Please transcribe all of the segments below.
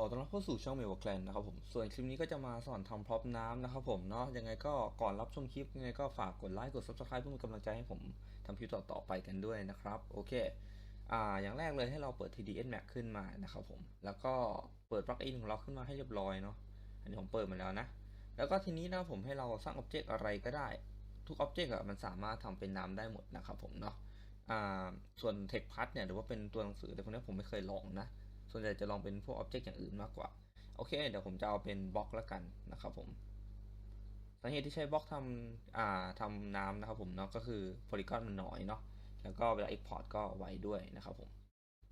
อต้อนรับเข้าสู่ช่องเมลวแคลนนะครับผม ส่วนคลิปนี้ก็จะมาสอนทำพร็อพน้ำนะครับผมเนาะ ยังไงก็ก่อนรับชมคลิปยังไงก็ฝากกดไลค์กด subscribe เพื่อเป็นกำลังใจให้ผมทำคลิปต่อๆไปกันด้วยนะครับ โอเค อ่า อย่างแรกเลยให้เราเปิด TDS Max ขึ้นมานะครับผม แล้วก็เปิดปลั๊กอินของเราขึ้นมาให้เรียบร้อยเนาะ อันนี้ผมเปิดมาแล้วนะ แล้วก็ทีนี้นะผมให้เราสร้างอ็อบเจกต์อะไรก็ได้ ทุกอ็อบเจกต์อะมันสามารถทำเป็นน้ำได้หมดนะครับผมเนาะ อ่า ส่วน Text p a t เนี่ยหรือว่าเป็นตัวหนังสือแต่พวกนี้ผมไม่เคยลองนะ ส่วนใหญ่จะลองเป็นพวกอ็อบเจกต์อย่างอื่นมากกว่า โอเค เดี๋ยวผมจะเอาเป็นบล็อกแล้วกันนะครับผมสาเหตุที่ใช้บล็อกทำอ่าทำน้ำนะครับผมเนาะก็คือโพลีกอนมันน้อยเนาะแล้วก็เวลา Export ก็ไวด้วยนะครับผม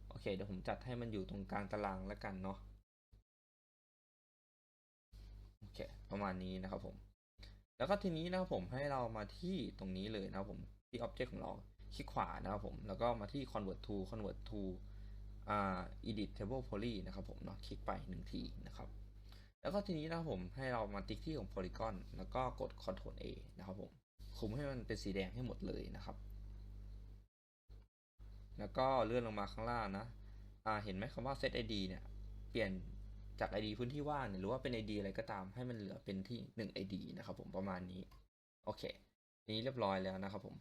โอเค เดี๋ยวผมจัดให้มันอยู่ตรงกลางตารางแล้วกันเนาะโอเค ประมาณนี้นะครับผม แล้วก็ทีนี้นะครับผมให้เรามาที่ตรงนี้เลยนะครับผมที่ Object ของเราคลิกขวานะครับผมแล้วก็มาที่ Convert to Convert to edit table poly นะครับผมเนาะคลิกไปหนึ่งทีนะครับ แล้วก็ทีนี้นะครับผมให้เรามาติ๊กที่ของ polygon แล้วก็กด Ctrl A นะครับผมคุมให้มันเป็นสีแดงให้หมดเลยนะครับ แล้วก็เลื่อนลงมาข้างล่างนะอ่าเห็นไหมคำว่า set id เนี่ย เปลี่ยนจาก id พื้นที่ว่างหรือว่าเป็น id อะไรก็ตามให้มันเหลือเป็นที่ 1 id นะครับผมประมาณนี้ โอเค นี้เรียบร้อยแล้วนะครับผม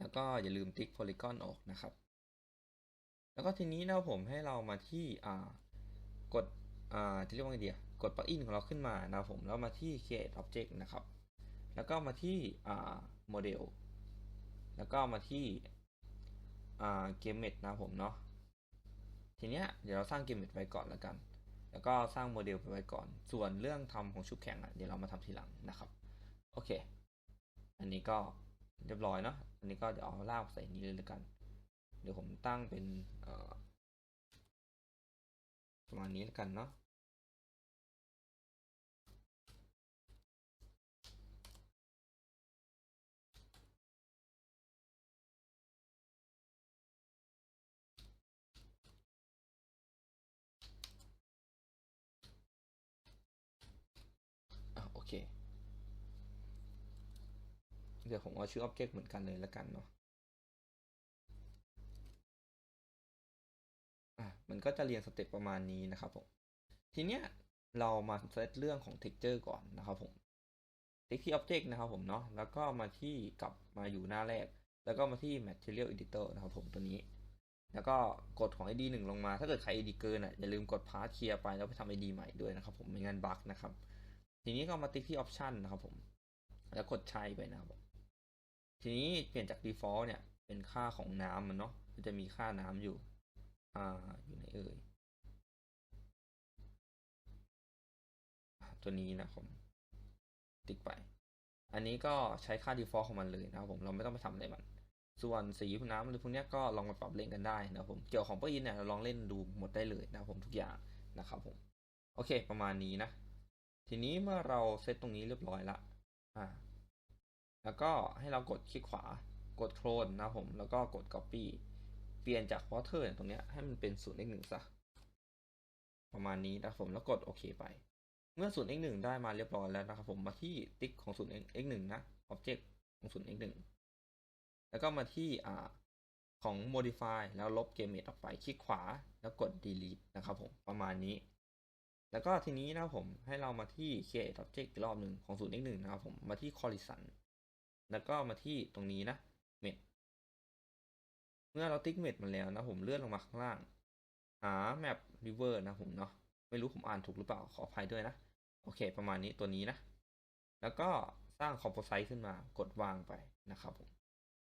แล้วก็อย่าลืมติ๊ก polygon ออกนะครับ แล้วก็ทีนี้นะครับผมให้เรามาที่อ่ากดอ่าจะเรียกว่าไงดีอะกดปลั๊กอินของเราขึ้นมานะครับผมแล้วมาที่ create object นะครับ แล้วก็มาที่อ่า model แล้วก็มาที่อ่า game mesh นะครับผมเนาะทีเนี้ยเดี๋ยวเราสร้าง game mesh ไว้ก่อนแล้วกัน แล้วก็สร้างโมเดลไปไว้ก่อน ส่วนเรื่องทำของชุบแข็งอะเดี๋ยวเรามาทำทีหลังนะครับโอเค อันนี้ก็เรียบร้อยเนาะอันนี้ก็เดี๋ยวเอาลากใส่นี้เลยแล้วกัน เดี๋ยวผมตั้งเป็นประมาณนี้แล้วกันเนาะโอเค เดี๋ยวผมเอาชื่อ object เหมือนกันเลยแล้วกันเนาะ มันก็จะเรียงสเต็ปประมาณนี้นะครับผม ทีเนี้ยเรามาเซตเรื่องของ texture ก่อนนะครับผมติ๊กที่ object นะครับผมเนาะ แล้วก็มาที่กลับมาอยู่หน้าแรก แล้วก็มาที่ material editor นะครับผมตัวนี้ แล้วก็กดของ id 1 ลงมา ถ้าเกิดใคร id เกินอะอย่าลืมกด pass เคลียร์ไปแล้วไปทำ id ใหม่ด้วยนะครับผมไม่งั้นบั๊กนะครับ ทีนี้ก็มาติ๊กที่ option นะครับผม แล้วกดใช้ไปนะครับผมทีนี้เปลี่ยนจาก default เนี่ยเป็นค่าของน้ำมันเนาะ มันจะมีค่าน้ำอยู่ อ่าอยู่ไหนเอ่ยตัวนี้นะครับผมติ๊กไป อันนี้ก็ใช้ค่า default ของมันเลยนะครับผมเราไม่ต้องไปทำอะไรมัน ส่วนสีน้ำหรือพวกนี้ก็ลองมาปรับเล่นกันได้นะครับผมเกี่ยวของปอินเนี่ยเราลองเล่นดูหมดได้เลยนะครับผมทุกอย่างนะครับผมโอเค ประมาณนี้นะ ทีนี้เมื่อเราเซตตรงนี้เรียบร้อยละอ่าแล้วก็ให้เรากดคลิกขวากดโคลนนะครับผมแล้วก็กด copy เปลี่ยนจาก water เนี่ยตรงเนี้ยให้มันเป็น0 x 1ซะประมาณนี้นะครับผมแล้วกดโอเคไป เมื่อ0 x 1ได้มาเรียบร้อยแล้วนะครับผมมาที่ติ๊กของ0 x 1นะ object ของ0 x 1แล้วก็มาที่อ่าของ modify แล้วลบ game mate ออกไปคลิกขวาแล้วกด delete นะครับผมประมาณนี้ แล้วก็ทีนี้นะครับผมให้เรามาที่ create object อีกรอบหนึ่งของ0 x 1นะครับผมมาที่ collision แล้วก็มาที่ตรงนี้นะ met เมื่อเราติ๊ก met มาแล้วนะผมเลื่อนลงมาข้างล่าง หา map river นะผมเนาะไม่รู้ผมอ่านถูกหรือเปล่าขออภัยด้วยนะ โอเค ประมาณนี้ตัวนี้นะ แล้วก็สร้าง composite ขึ้นมากดวางไปนะครับผม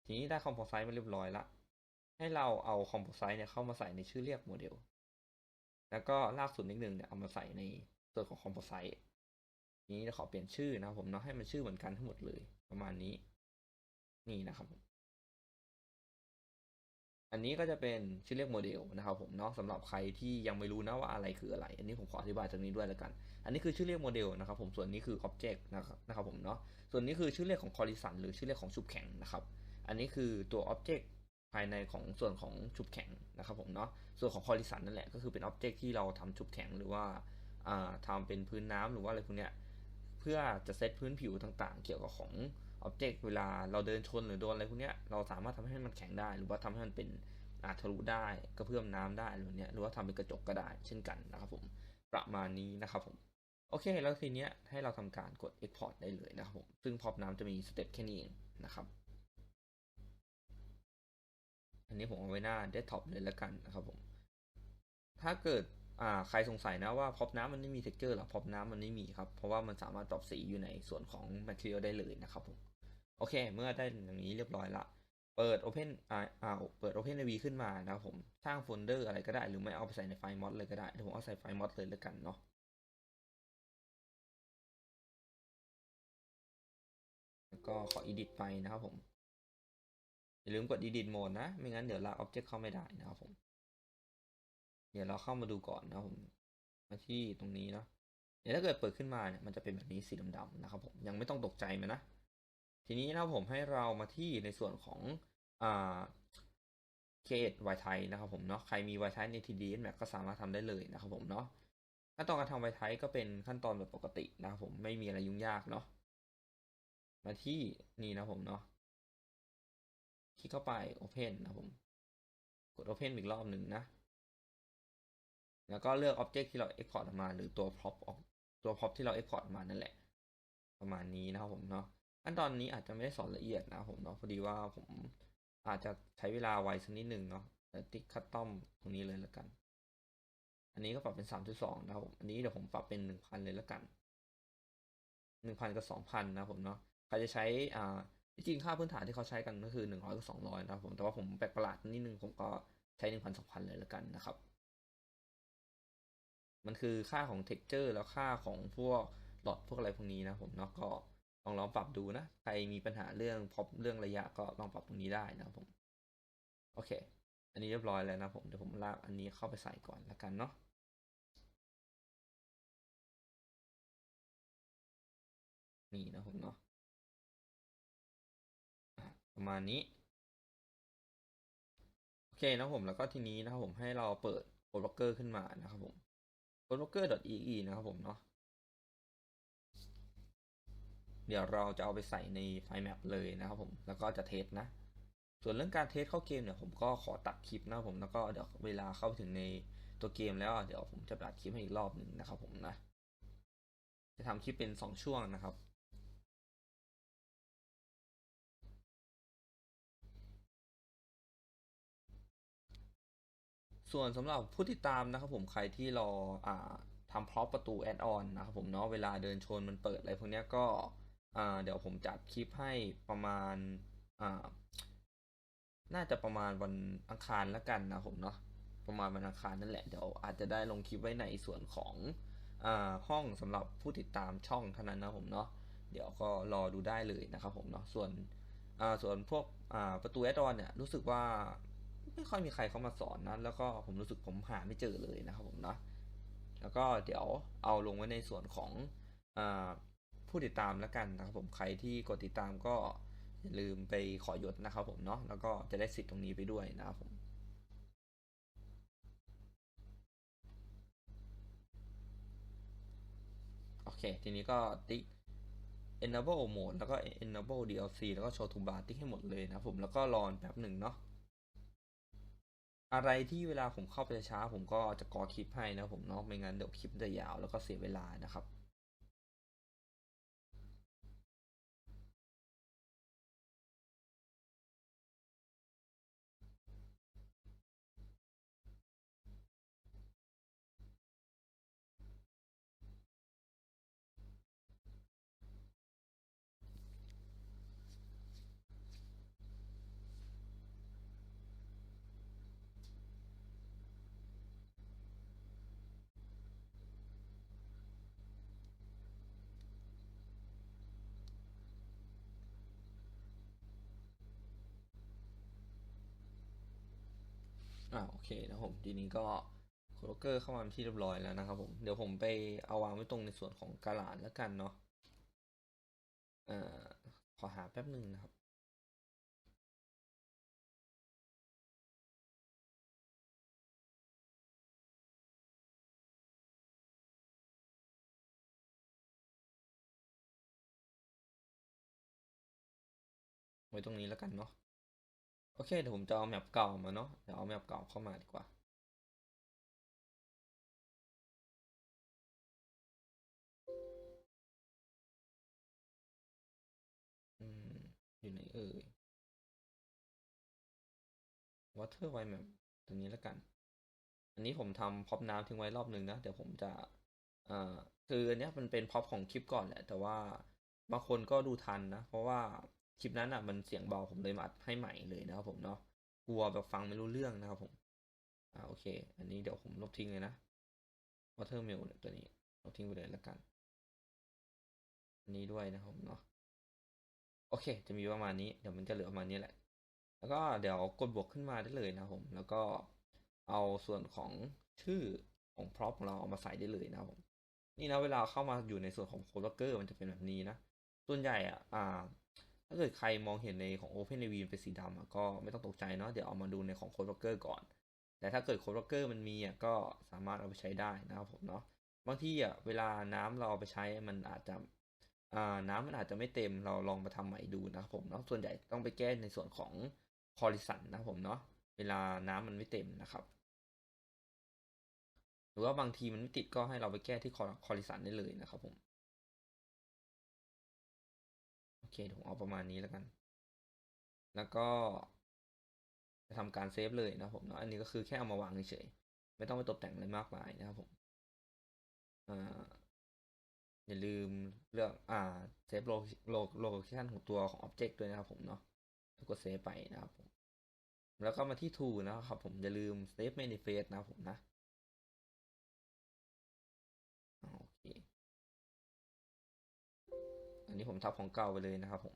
ทีนี้ได้ composite มาเรียบร้อยละให้เราเอา composite เนี่ยเข้ามาใส่ในชื่อเรียกโมเดล แล้วก็ลากศูนนิดหนึ่งเนี่ยเอามาใส่ในส่วนของ composite นี้จะขอเปลี่ยนชื่อนะผมเนาะให้มันชื่อเหมือนกันทั้งหมดเลย ประมาณนี้ นี่นะครับ อันนี้ก็จะเป็นชื่อเรียกโมเดลนะครับผมเนาะสำหรับใครที่ยังไม่รู้นะว่าอะไรคืออะไร อันนี้ผมขออธิบายตรงนี้ด้วยแล้วกัน อันนี้คือชื่อเรียกโมเดลนะครับผมส่วนนี้คือ object นะครับนะครับผมเนาะส่วนนี้คือชื่อเรียกของ collision หรือชื่อเรียกของชุบแข็งนะครับอันนี้คือตัว object ภายในของส่วนของชุบแข็งนะครับผมเนาะส่วนของ collision นั่นแหละก็คือเป็น object ที่เราทำชุบแข็งหรือว่าอ่าทำเป็นพื้นน้ำหรือว่าอะไรพวกเนี้ยเพื่อจะเซตพื้นผิวต่างๆ เกี่ยวกับของ object เวลาเราเดินชนหรือโดนอะไรพวกเนี้ยเราสามารถทำให้มันแข็งได้ หรือว่าทำให้มันเป็นอาจทะลุได้กระเพื่อมน้ำได้อะไรแบบเนี้ยหรือว่าทำเป็นกระจกก็ได้เช่นกันนะครับผมประมาณนี้นะครับผมโอเคแล้วทีเนี้ยให้เราทำการกด Export ได้เลยนะครับผมซึ่งพอบน้ำจะมีสเต็ปแค่นี้เองนะครับอันนี้ผมเอาไว้หน้า Desktop เลยแล้วกันนะครับผม ถ้าเกิดอ่าใครสงสัยนะว่าพอบน้ำมันไม่มี texture หรอพอบน้ำมันไม่มีครับ เพราะว่ามันสามารถปรับสีอยู่ในส่วนของ material ได้เลยนะครับผม โอเค เมื่อได้อย่างนี้เรียบร้อยละเปิด Open อ่าอ่าเปิด Open AV ขึ้นมานะครับผมสร้างโฟลเดอร์อะไรก็ได้หรือไม่เอาไปใส่ในไฟล์ mod เลยก็ได้เดี๋ยวผมเอาใส่ไฟล์ mod เลยแล้วกันเนาะแล้วก็ขอ edit ไปนะครับผมอย่าลืมกด edit mode นะ ไม่งั้นเดี๋ยวลาก object เข้าไม่ได้นะครับผม เดี๋ยวเราเข้ามาดูก่อนนะครับผมมาที่ตรงนี้เนาะเดี๋ยวถ้าเกิดเปิดขึ้นมาเนี่ยมันจะเป็นแบบนี้สีดำๆนะครับผมยังไม่ต้องตกใจมันนะ ทีนี้นะผมให้เรามาที่ในส่วนของอ่า create y type นะครับผมเนาะใครมี y type ใน TDS Max ก็สามารถทำได้เลยนะครับผมเนาะขั้นตอนการทำ y type ก็เป็นขั้นตอนแบบปกตินะครับผมไม่มีอะไรยุ่งยากเนาะมาที่นี่นะผมเนาะคลิกเข้าไป Open นะผม กด Open อีกรอบหนึ่งนะ แล้วก็เลือก Object ที่เรา Export ออกมา หรือตัว Prop ออกตัว Prop ที่เรา Export มานั่นแหละ ประมาณนี้นะครับผมเนาะ ขั้นตอนนี้อาจจะไม่ได้สอนละเอียดนะผมเนาะพอดีว่าผมอาจจะใช้เวลาไวสักนิดหนึ่งเนาะติ๊กคัตตอมตรงนี้เลยล้วกัน อันนี้ก็ปรับเป็นสามจุดสองนะครับผมอันนี้เดี๋ยวผมปรับเป็นหนึ่งพันเลยล้วกันหนึ่งพันกับสองพันนะผมเนาะใครจะใช้อ่าจริงค่าพื้นฐานที่เขาใช้กันก็คือหนึ่งร้อยกับสองร้อยนะครับผมแต่ว่าผมแปลกประหลาดนิดนึงผมก็ใช้หนึ่งพันสองพันเลยล้วกันนะครับ มันคือค่าของ texture แล้วค่าของพวกหลอดพวกอะไรพวกนี้นะผมเนาะก็ ลองลองปรับดูนะ ใครมีปัญหาเรื่องพอเรื่องระยะก็ลองปรับตรงนี้ได้นะครับผม โอเค อันนี้เรียบร้อยแล้วนะผม เดี๋ยวผมลากอันนี้เข้าไปใส่ก่อนแล้วกันเนาะนี่นะผมเนาะประมาณนี้ โอเคนะผมแล้วก็ทีนี้นะครับผมให้เราเปิด code blocker ขึ้นมานะครับผม code blocker.ee นะครับผมเนาะ เดี๋ยวเราจะเอาไปใส่ในไฟล์แมปเลยนะครับผมแล้วก็จะเทสนะ ส่วนเรื่องการเทสเข้าเกมเนี่ยผมก็ขอตัดคลิปนะผมแล้วก็เดี๋ยวเวลาเข้าถึงในตัวเกมแล้วเดี๋ยวผมจะตัดคลิปให้อีกรอบหนึ่งนะครับผมนะ จะทำคลิปเป็นสองช่วงนะครับส่วนสำหรับผู้ติดตามนะครับผมใครที่รออ่าทำพร็อพประตูแอดออนนะครับผมเนาะเวลาเดินชนมันเปิดอะไรพวกนี้ก็ เดี๋ยวผมจัดคลิปให้ประมาณน่าจะประมาณวันอังคารละกันนะผมเนาะประมาณวันอังคารนั่นแหละเดี๋ยวอาจจะได้ลงคลิปไว้ในส่วนของอห้องสำหรับผู้ติดตามช่องเท่านั้นนะผมเนาะเดี๋ยวก็รอดูได้เลยนะครับผมเนาะส่วนส่วนพวกประตูแอดออนเนี่ยรู้สึกว่าไม่ค่อยมีใครเข้ามาสอนนะแล้วก็ผมรู้สึกผมหาไม่เจอเลยนะครับผมเนาะแล้วก็เดี๋ยวเอาลงไว้ในส่วนของอ ผู้ติดตามแล้วกันนะครับผมใครที่กดติดตามก็อย่าลืมไปขอยศนะครับผมเนาะแล้วก็จะได้สิทธิ์ตรงนี้ไปด้วยนะครับผมโอเค ทีนี้ก็ติ๊ก enable mode แล้วก็ enable DLC แล้วก็ show to bar ติ๊กให้หมดเลยนะครับผมแล้วก็รอแป๊บหนึ่งเนาะอะไรที่เวลาผมเข้าไปช้าผมก็จะกอคลิปให้นะผมเนาะไม่งั้นเดี๋ยวคลิปจะยาวแล้วก็เสียเวลานะครับ อ่าโอเคนะผมทีนี้ก็โคลเกอร์เข้ามาที่เรียบร้อยแล้วนะครับผมเดี๋ยวผมไปเอาวางไว้ตรงในส่วนของกาลาดแล้วกันเนาะเอ่อขอหาแป๊บหนึ่งนะครับไว้ตรงนี้แล้วกันเนาะ โอเคเดี๋ยวผมจะเอาแมปเก่ามาเนาะเดี๋ยวเอาแมปเก่าเข้ามาดีกว่า อยู่ไหนเอ่ย water wide map ตัวนี้แล้วกัน อันนี้ผมทำพ็อปน้ำทิ้งไว้รอบหนึ่งนะ เดี๋ยวผมจะอ่อคืออันนี้มันเป็นพ็อปของคลิปก่อนแหละ แต่ว่าบางคนก็ดูทันนะ เพราะว่า คลิปนั้นอะมันเสียงเบาผมเลยมาให้ใหม่เลยนะครับผมเนาะกลัวแบบฟังไม่รู้เรื่องนะครับผม อ่าโอเค อันนี้เดี๋ยวผมลบทิ้งเลยนะ watermill เนี่ยตัวนี้ลบทิ้งไปเลยแล้วกัน อันนี้ด้วยนะครับผมเนาะโอเค จะมีประมาณนี้เดี๋ยวมันจะเหลือประมาณนี้แหละ แล้วก็เดี๋ยวกดบวกขึ้นมาได้เลยนะครับผม แล้วก็เอาส่วนของชื่อของพร็อพของเราเอามาใส่ได้เลยนะครับผมนี่นะเวลาเข้ามาอยู่ในส่วนของโคด Docker มันจะเป็นแบบนี้นะส่วนใหญ่อะอ่า ถ้าเกิดใครมองเห็นในของ OpenAV เป็นสีดำก็ไม่ต้องตกใจเนาะเดี๋ยวเอามาดูในของโคด Docker ก่อน แต่ถ้าเกิดโคด Docker มันมีอะก็สามารถเอาไปใช้ได้นะครับผมเนาะบางทีอะเวลาน้ำเราเอาไปใช้มันอาจจะน้ำมันอาจจะไม่เต็มเราลองมาทำใหม่ดูนะครับผมเนาะส่วนใหญ่ต้องไปแก้ในส่วนของคอริสันนะครับผมเนาะเวลาน้ำมันไม่เต็มนะครับ หรือว่าบางทีมันไม่ติดก็ให้เราไปแก้ที่คอริสันได้เลยนะครับผม เคเดี๋ยวผมเอาประมาณนี้แล้วกัน แล้วก็จะทำการเซฟเลยนะผมเนาะอันนี้ก็คือแค่เอามาวางเฉยๆไม่ต้องไปตกแต่งอะไรมากมายนะครับผมอ่าอย่าลืมเลือกอ่าเซฟโลโลโลเคชันของตัวของ Object ด้วยนะครับผมเนาะแล้วก็เซฟไปนะครับผมแล้วก็มาที่ to นะครับผมอย่าลืม save manifest นะครับผมนะ นนี้ผมทับของเก่าไปเลยนะครับผม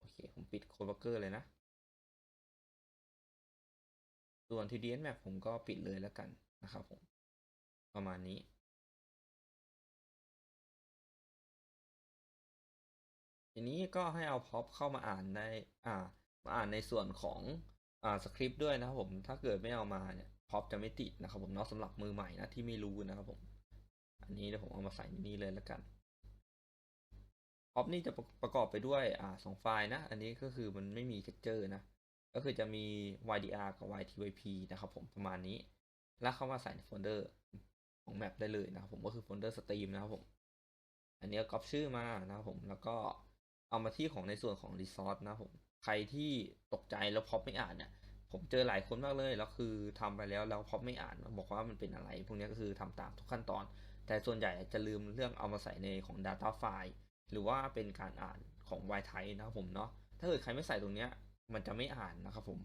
โอเค ผมปิดโคด Docker เลยนะ ส่วน TDS Map ผมก็ปิดเลยแล้วกันนะครับผม ประมาณนี้ทีนี้ก็ให้เอาพ็อปเข้ามาอ่านได้อ่ามาอ่านในส่วนของอ่าสคริปต์ด้วยนะครับผมถ้าเกิดไม่เอามาเนี่ยพ็อปจะไม่ติดนะครับผมเนาะสำหรับมือใหม่นะที่ไม่รู้นะครับผม อันนี้เดี๋ยวผมเอามาใส่ในนี้เลยแล้วกันพ็อปนี่จะประกอบไปด้วยอ่าสองไฟล์นะ อันนี้ก็คือมันไม่มี texture นะ ก็คือจะมี YDR กับ YTYP นะครับผมประมาณนี้ แล้วเข้ามาใส่ในโฟลเดอร์ของแมปได้เลยนะครับผมก็คือโฟลเดอร์สตรีมนะครับผม อันนี้ก็ก๊อปชื่อมานะครับผมแล้วก็เอามาที่ของในส่วนของ resource นะครับผม ใครที่ตกใจแล้วพ็อปไม่อ่านเนี่ยผมเจอหลายคนมากเลย แล้วคือทำไปแล้วแล้วพ็อปไม่อ่านบอกว่ามันเป็นอะไร พวกนี้ก็คือทำตามทุกขั้นตอน แต่ส่วนใหญ่จะลืมเรื่องเอามาใส่ในของ Data File หรือว่าเป็นการอ่านของ y t y p e นะครับผมเนาะถ้าเกิดใครไม่ใส่ตรงเนี้ยมันจะไม่อ่านนะครับผม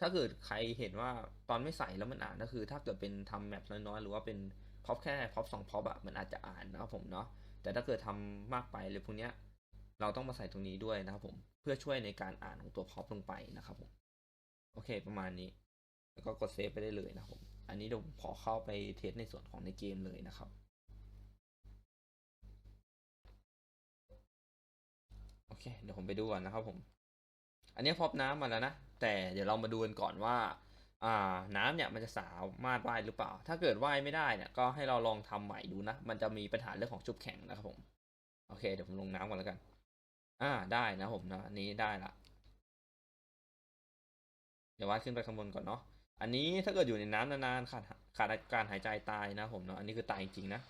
ถ้าเกิดใครเห็นว่าตอนไม่ใส่แล้วมันอ่านก็คือ ถ้าเกิดเป็นทำแมปน้อยๆหรือว่าเป็นพ็อปแค่พ็อปสองพ็อปอะมันอาจจะอ่านนะครับผมเนาะแต่ถ้าเกิดทำมากไปหรือพวกเนี้ยเราต้องมาใส่ตรงนี้ด้วยนะครับผมเพื่อช่วยในการอ่านของตัวพ็อปลงไปนะครับผมโอเคประมาณนี้ แล้วก็กดเซฟไปได้เลยนะครับผม อันนี้เดี๋ยวผมขอเข้าไปเทสในส่วนของในเกมเลยนะครับโอเคเดี๋ยวผมไปดูก่อนนะครับผม อันนี้พบน้ำมาแล้วนะ แต่เดี๋ยวเรามาดูกันก่อนว่า อ่า น้ำเนี่ยมันจะสามารถว่ายหรือเปล่า ถ้าเกิดว่ายไม่ได้เนี่ยก็ให้เราลองทำใหม่ดูนะ มันจะมีปัญหาเรื่องของชุบแข็งนะครับผม โอเค เดี๋ยวผมลงน้ำก่อนแล้วกัน อ่าได้นะผมนะอันนี้ได้ละ เดี๋ยววาดขึ้นไปข้างบนก่อนเนาะ อันนี้ถ้าเกิดอยู่ในน้ำนานๆขาดขาดการหายใจตายนะผมเนาะอันนี้คือตายจริงๆนะ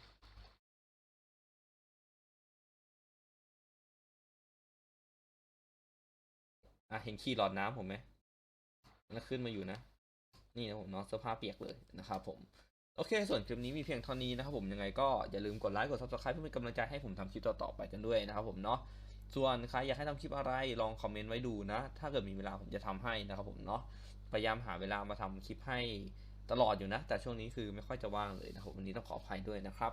อะเห็นขี้หลอดน้ำผมไหมมันขึ้นมาอยู่นะ นี่นะผมเนาะเสื้อผ้าเปียกเลยนะครับผม โอเค ส่วนคลิปนี้มีเพียงเท่านี้นะครับผม ยังไงก็อย่าลืมกดไลค์ กด subscribe เพื่อเป็นกำลังใจให้ผมทำคลิปต่อๆไปกันด้วยนะครับผมเนาะ ส่วนใครอยากให้ทำคลิปอะไร ลองคอมเมนต์ไว้ดูนะ ถ้าเกิดมีเวลาผมจะทำให้นะครับผมเนาะ พยายามหาเวลามาทำคลิปให้ตลอดอยู่นะ แต่ช่วงนี้คือไม่ค่อยจะว่างเลยนะครับ วันนี้ต้องขออภัยด้วยนะครับ